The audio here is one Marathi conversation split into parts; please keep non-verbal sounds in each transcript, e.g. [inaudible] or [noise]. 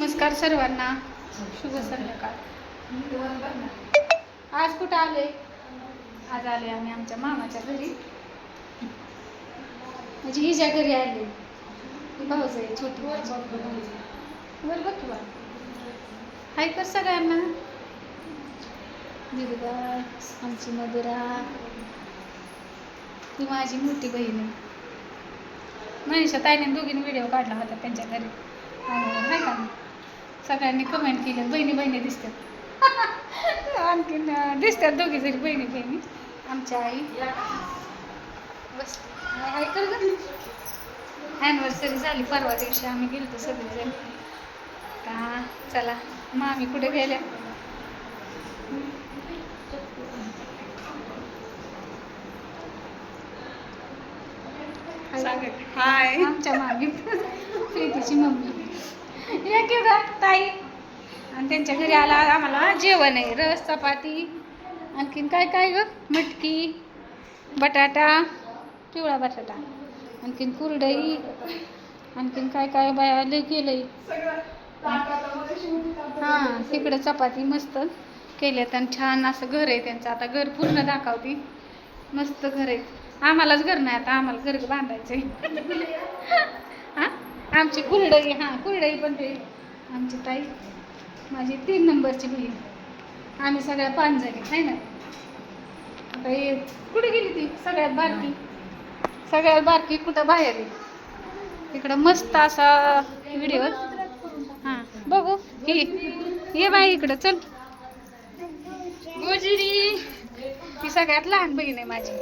नमस्कार सर्वांना. शुभ संध्याकाळ. आज कुठं आले? आज आले आम्ही आमच्या मामाच्या घरी. म्हणजे हिच्या घरी आले. भाऊज आहे छोटी. बरं बघ तुला हाय कर सगळ्यांना. दुर्गा आमची मधुरा. ती माझी मोठी बहीण आहे. मनीषा ताईने दोघींनी व्हिडिओ काढला होता त्यांच्या घरी. आणि नाही का? सगळ्यांनी कमेंट केले बहिणी बहिणी दिसतात. [laughs] आणखीन दिसतात दोघी जरी बहिणी बहिणी आमच्या आई. बस. हाय कर ग. ॲनिव्हर्सरी झाली परवा दिवशी आम्ही गेलतो सगळेजण. का चला मामी कुठे गेल्या? हाय आमच्या मामी प्रीतीची मम्मी. या की ताई. आणि त्यांच्या घरी आला आम्हाला जेवण आहे रस चपाती आणखीन काय काय ग? मटकी बटाटा पिवळा बटाटा आणखीन कुरडई आणखीन काय काय बाया लय केलंय. हां तिकडे चपाती मस्त केल्यात आणि छान असं घर आहे त्यांचं. आता घर पूर्ण दाखवते. मस्त घर आहे. आम्हालाच घर नाही आता आम्हाला घर बांधायचंय. [laughs] हां? आमची कुरडई हां कुरडई पण ते आमची ताई माझी तीन नंबरची बहीण. आम्ही सगळ्या पाच जणी आहे ना? आता कुठे गेली ती? सगळ्यात बारकी. सगळ्यात बारकी कुठं? बाहेर आहे. तिकडं मस्त असा व्हिडिओ हां बघू. हे ये बाई इकडं चल. गोजिरी. ही सगळ्यात लहान बहीण आहे माझी.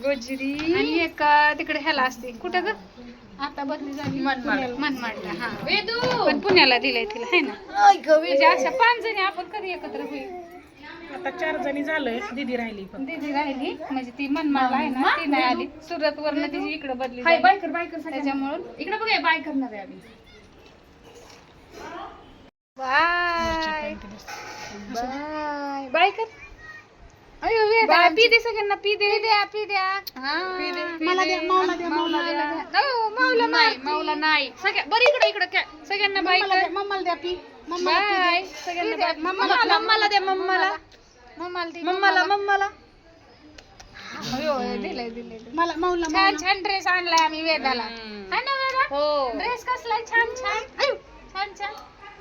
गोजिरी. आणि एक तिकडे ह्याला असते. कुठं ग? आता बदली झाली. मनमाड. मनमाडला हा. पण पुण्याला दिलंय तिला आहे ना? म्हणजे अशा पाच जणी आपण कधी एकत्र होईल? आता चार जणी झालंय दिदी राहिली पण दीदी राहिली म्हणजे ती मनमाडला आहे ना ती नाही आली. सुरत वरनं तिची इकडे बदली हाय झाली. बायकर बायकर त्याच्यामुळं इकडे बघा बाय करणार आहे आम्ही. बाय. बाय. बाय कर. अयो वेद पी दे सगळ्यांना पी दे. द्या पी द्या. पी दे, पी मला दे. द्या माऊला द्या. माऊला द्या नाही. माऊला नाही सगळ्या बरं इकडे इकडे काय सगळ्यांना बाय कर मम्माला द्या पी बाय. सगळ्यांना बाय. मम्माला मम्माला द्या मम्माला मम्माला दे मम्माला मम्माला. अयो दिलंय दिलंय. मला माऊला छान छान ड्रेस आणलाय आम्ही वेदाला. है ना वेदा? हो. ड्रेस कसलाय छान छान. छान छान.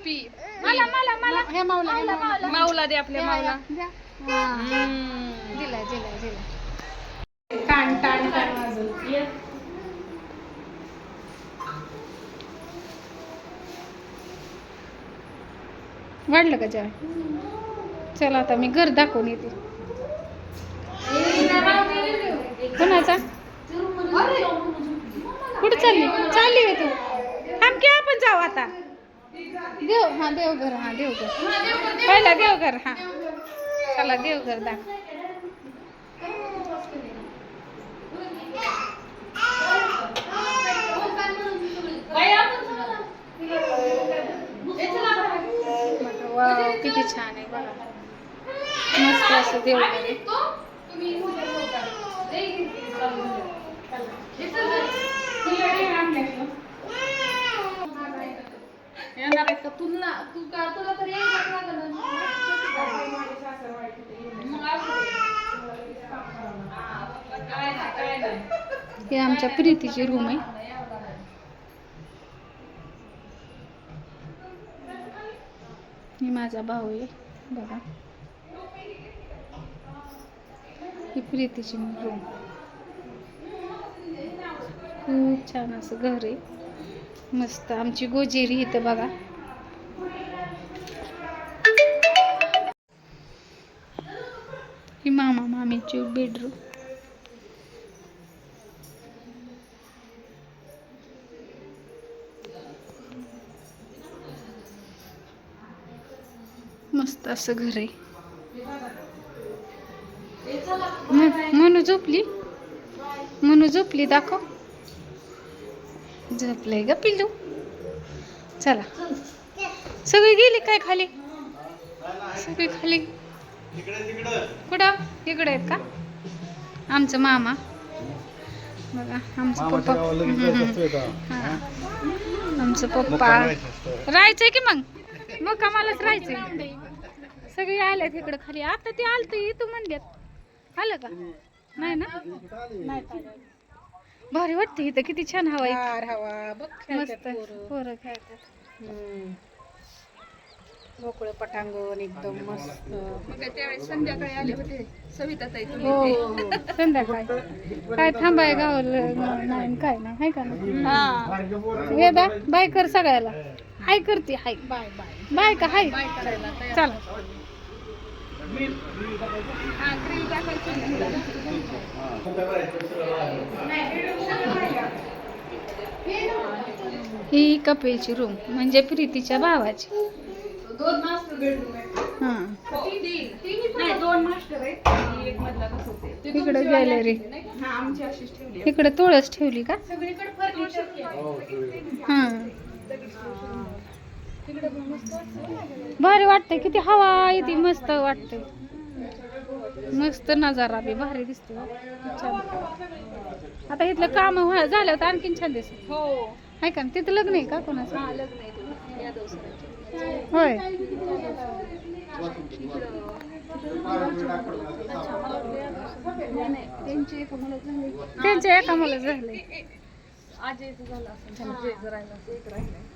पी. मला मला मला. हे माऊला माऊला, माऊला माऊला. माऊला दे आपल्या माऊला द्या. हा. हम्म. दिलाय दिलाय दिलाय टाण टाण टाण वाजवून वाढलं का जेवण? चला आता मी घर दाखवून येते. कोणाचा? कुठं चालली? चालली आहे तू. आमकी आपण जाऊ आता. देव हा देवघर हा देवघर. पहिला देवघर हा. चला देवघर दाखव. किती छान आहे बघा. मस्त असं देव आहे. येणार आहे का? तुला तू का तुला तर हे आमच्या प्रीतीची रूम आहे ही माझा भाऊ आहे. बघा. ही प्रीतीची रूम खूप छान असं घर आहे. मस्त. आमची गोजेरी इथं बघा. ही मामा मामीची बेडरूम मस्त असं घर. आहे म- मनू झोपली? मनू झोपली दाखव. झोपलंय ग पिल्लू. चला. सगळी गेली काय खाली? सगळी खाली. कुठं? इकडे आहेत का? आमचं मामा. बघा आमचं पप्पा. आमचं पप्पा. राहायचंय की मग? मग कामालाच राहायचंय. सगळे आल्यात इकडं खाली. आता ते आलत इथं म्हणल्यात. आलं का? नाही ना? नाही भारी वाटते इथं. किती छान हवा आहे. हवा. बघ मस्त पोरं. खेळतात मोकळं पटांगण एकदम मस्त. त्यावेळेस संध्याकाळी आले होते. सविता ताई हो हो. संध्याकाळी. काय थांबाय गावाला? नाही काय नाही. हाय का नाही? वेदा बाय कर सगळ्याला. हाय करते हाय. Bye bye. बाय का हाय? बाय करायला तयार. चला. हा ही कपिलची रूम म्हणजे प्रीतीच्या भावाची. दोन मास्टर बेडरूम हा. दोन मास्टर आहेत. इकडं आहे? हा ठेवली आहे. इकडे तुळस ठेवली का? सगळीकडे फर्निचर हा भारी वाटतंय किती हवा येते मस्त वाटतंय. मस्त नजारा बी भारी दिसतो छान. आता इथलं काम झालं तर आणखीन छान दिसत हो. आहे का? तिथं लग्न आहे का कोणाचं? हा होय. त्यांच्या एका मुलं झाले झालं असं राहिलं